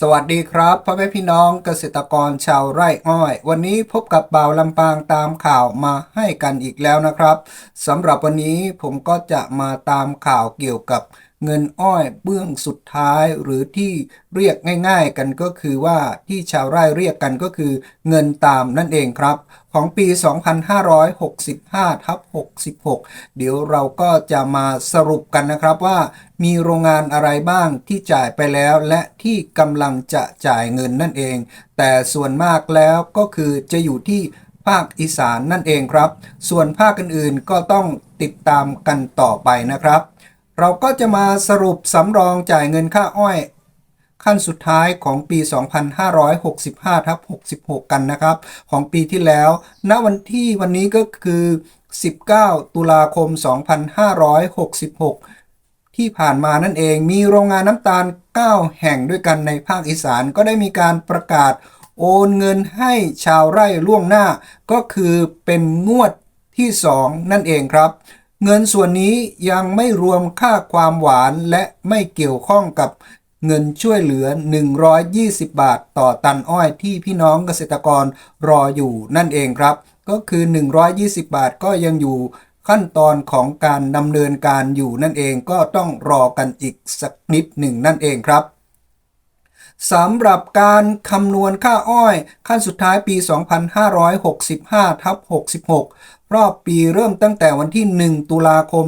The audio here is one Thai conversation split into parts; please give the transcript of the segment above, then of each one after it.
สวัสดีครับพ่อแม่พี่น้องเกษตรกรชาวไร่อ้อย วันนี้พบกับบ่าวลำปางตามข่าวมาให้กันอีกแล้วนะครับสำหรับวันนี้ผมก็จะมาตามข่าวเกี่ยวกับ เงินอ้อยเบื้องสุดท้ายหรือที่เรียกง่าย ๆ กันก็คือว่าที่ชาวไร่เรียกกันก็คือ เงินตามนั่นเองครับ ของปี 2565ทับ66 เดี๋ยวเราก็จะมาสรุปกันนะครับว่า มีโรงงานอะไรบ้างที่จ่ายไปแล้วและที่กำลังจะจ่ายเงินนั่นเอง แต่ส่วนมากแล้วก็คือจะอยู่ที่ภาคอีสานนั่นเองครับ ส่วนภาคอื่นๆก็ต้องติดตามกันต่อไปนะครับ เราก็จะมาสรุปสำรองจ่ายเงินค่าอ้อย ขั้นสุดท้ายของปี 2565ทับ66 กันนะครับ ของปีที่แล้ว ณวันที่วันนี้ก็คือ 19 ตุลาคม 2566 ที่ผ่านมานั่นเองมีโรงงานน้ำตาล 9 แห่งด้วยกันในภาคอีสานก็ได้มีการประกาศโอนเงินให้ชาวไร่ล่วงหน้า ก็คือเป็นงวดที่ 2 นั่นเองครับ เงินส่วนนี้ยังไม่รวมค่าความหวานและไม่เกี่ยวข้องกับเงินช่วยเหลือ 120 บาทต่อตันอ้อยที่พี่น้องเกษตรกรรออยู่นั่นเองครับ ก็คือ 120 บาทก็ยังอยู่ขั้นตอนของการดำเนินการอยู่นั่นเองก็ต้องรอกันอีกสักนิดหนึ่งนั่นเองครับ สำหรับการคำนวณค่าอ้อย ขั้นสุดท้ายปี 2565ทับ66 รอบปีเริ่มตั้งแต่วันที่ 1 ตุลาคม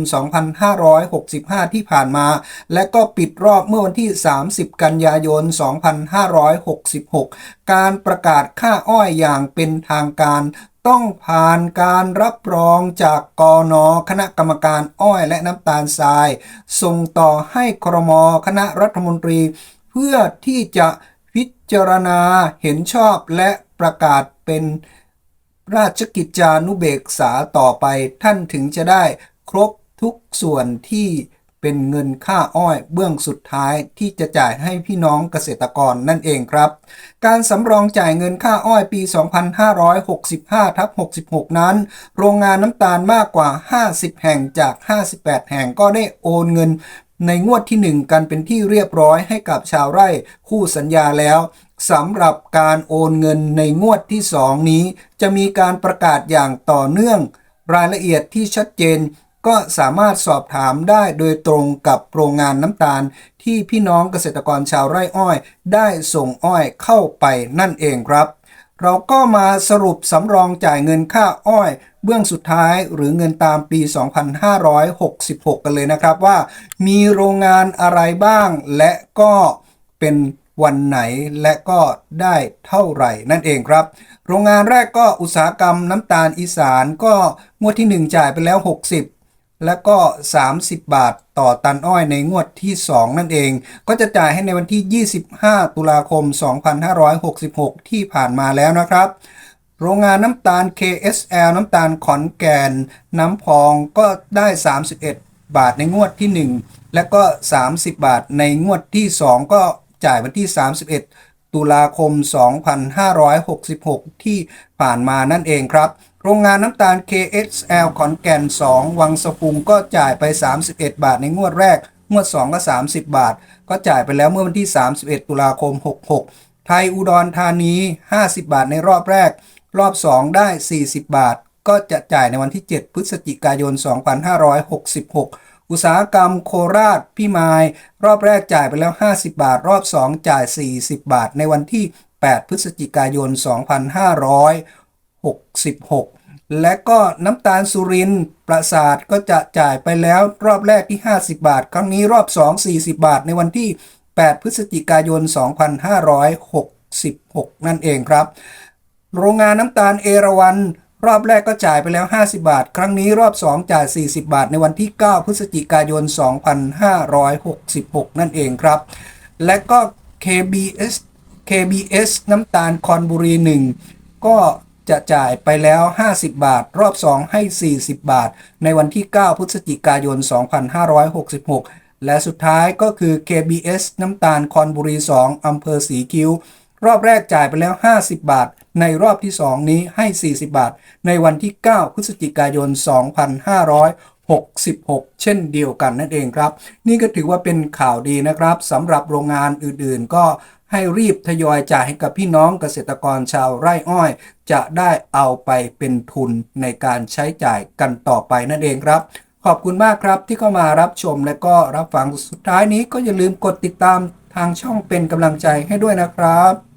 2565 ที่ผ่านมา และก็ปิดรอบเมื่อวันที่ 30 กันยายน 2566 การประกาศค่าอ้อยอย่างเป็นทางการต้องผ่านการรับรองจากกอนอคณะกรรมการอ้อยและน้ำตาลทราย ส่งต่อให้ครม คณะรัฐมนตรี เพื่อที่จะพิจารณาเห็นชอบและประกาศเป็นราชกิจจานุเบกษาต่อไปท่านถึงจะได้ครบทุกส่วนที่เป็นเงินค่าอ้อยเบื้องสุดท้ายที่จะจ่ายให้พี่น้องเกษตรกรนั่นเองครับ การสำรองจ่ายเงินค่าอ้อยปี 2565ทับ66 นั้น โรงงานน้ำตาลมากกว่า 50 แห่งจาก 58 แห่งก็ได้โอนเงิน ในงวดที่ 1 กันเป็นที่เรียบร้อยให้กับชาวไร่คู่สัญญาแล้วสำหรับการโอนเงินในงวดที่ 2 นี้ จะมีการประกาศอย่างต่อเนื่อง รายละเอียดที่ชัดเจนก็สามารถสอบถามได้โดยตรงกับโรงงานน้ำตาล ที่พี่น้องเกษตรกรชาวไร่อ้อย ได้ส่งอ้อยเข้าไปนั่นเองครับ เราก็มาสรุปสำรองจ่ายเงินค่าอ้อย เบื้องสุดท้ายหรือเงินตามปี 2566 กันเลยนะครับว่า มีโรงงานอะไรบ้าง และก็เป็นวันไหนและก็ได้เท่าไหร่นั่นเองครับ โรงงานแรกก็อุตสาหกรรมน้ำตาลอีสานก็งวดที่ 1 จ่ายไปแล้ว 60 และก็ 30 บาทต่อตันอ้อยในงวดที่ 2 นั่นเอง ก็จะจ่ายให้ในวันที่ 25 ตุลาคม 2566 ที่ผ่านมาแล้วนะครับ โรงงานน้ำตาล KSL น้ำตาลขอนแก่น น้ำพองก็ได้ 31 บาทในงวดที่ 1 และก็ 30 บาทในงวดที่ 2 ก็จ่ายวันที่ 31 ตุลาคม 2566 ที่ผ่านมานั่นเองครับ โรงงานน้ำตาล KXL ขอนแก่น 2 วังสะพุงก็จ่ายไป 31 บาทในงวดแรก งวด 2 ก็ 30 บาท ก็จ่ายไปแล้วเมื่อวันที่ 31 ตุลาคม 66 ไทยอุดรธานี 50 บาทในรอบแรก รอบ 2 ได้ 40 บาท ก็จะจ่ายในวันที่ 7 พฤศจิกายน 2566 อุตสาหกรรมโคราชพี่มาย รอบแรกจ่ายไปแล้ว 50 บาท รอบ 2 จ่าย 40 บาท ในวันที่ 8 พฤศจิกายน 66 และก็น้ำตาลสุรินทร์ประสาทก็จะจ่ายไปแล้วรอบแรกที่ 50 บาท ครั้งนี้รอบ 2 40 บาท ในวันที่ 8 พฤศจิกายน 2566 นั่นเองครับ โรงงานน้ำตาลเอราวันรอบแรกก็จ่ายไปแล้ว 50 บาท ครั้งนี้รอบ 2 จ่าย 40 บาท ในวันที่ 9 พฤศจิกายน 2566 นั่นเองครับ และก็ KBS KBS น้ำตาลคอนบุรี 1 ก็ จะจ่ายไปแล้ว 50 บาท รอบ 2 ให้ 40 บาท ในวันที่ 9 พฤศจิกายน 2566 และสุดท้ายก็คือ KBS น้ำตาลคอนบุรี 2 อำเภอสีคิ้ว รอบแรกจ่ายไปแล้ว 50 บาท ในรอบที่ 2 นี้ให้ 40 บาท ในวันที่ 9 พฤศจิกายน 2566 เช่นเดียวกันนั่นเองครับ นี่ก็ถือว่าเป็นข่าวดีนะครับสำหรับโรงงานอื่นๆ ก็ ให้รีบทยอยจ่ายให้กับพี่น้องเกษตรกรชาวไร่อ้อย จะได้เอาไปเป็นทุนในการใช้จ่ายกันต่อไปนั่นเองครับ ขอบคุณมากครับที่เข้ามารับชมและก็รับฟังสุดท้ายนี้ก็อย่าลืมกดติดตามทางช่องเป็นกำลังใจให้ด้วยนะครับ